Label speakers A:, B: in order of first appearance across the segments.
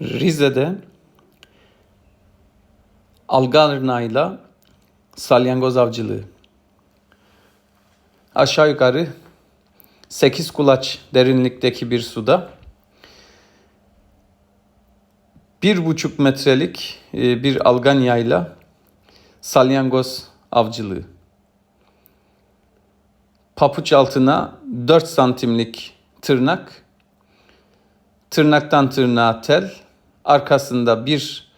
A: Rize'de algarnayla salyangoz avcılığı. Aşağı yukarı 8 kulaç derinlikteki bir suda bir buçuk metrelik e, bir alganyayla salyangoz avcılığı. Papuç altına 4 santimlik tırnak, tırnaktan tırnağa tel, arkasında bir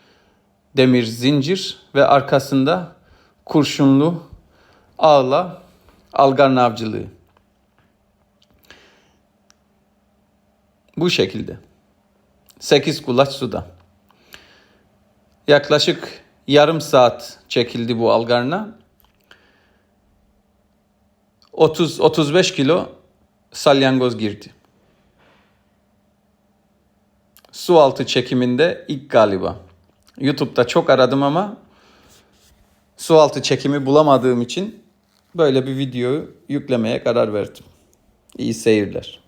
A: demir zincir ve arkasında kurşunlu ağla algarna avcılığı. Bu şekilde. 8 kulaç suda. Yaklaşık yarım saat çekildi bu algarna. 30-35 kilo salyangoz girdi. Su altı çekiminde ilk galiba. YouTube'da çok aradım ama su altı çekimi bulamadığım için böyle bir videoyu yüklemeye karar verdim. İyi seyirler.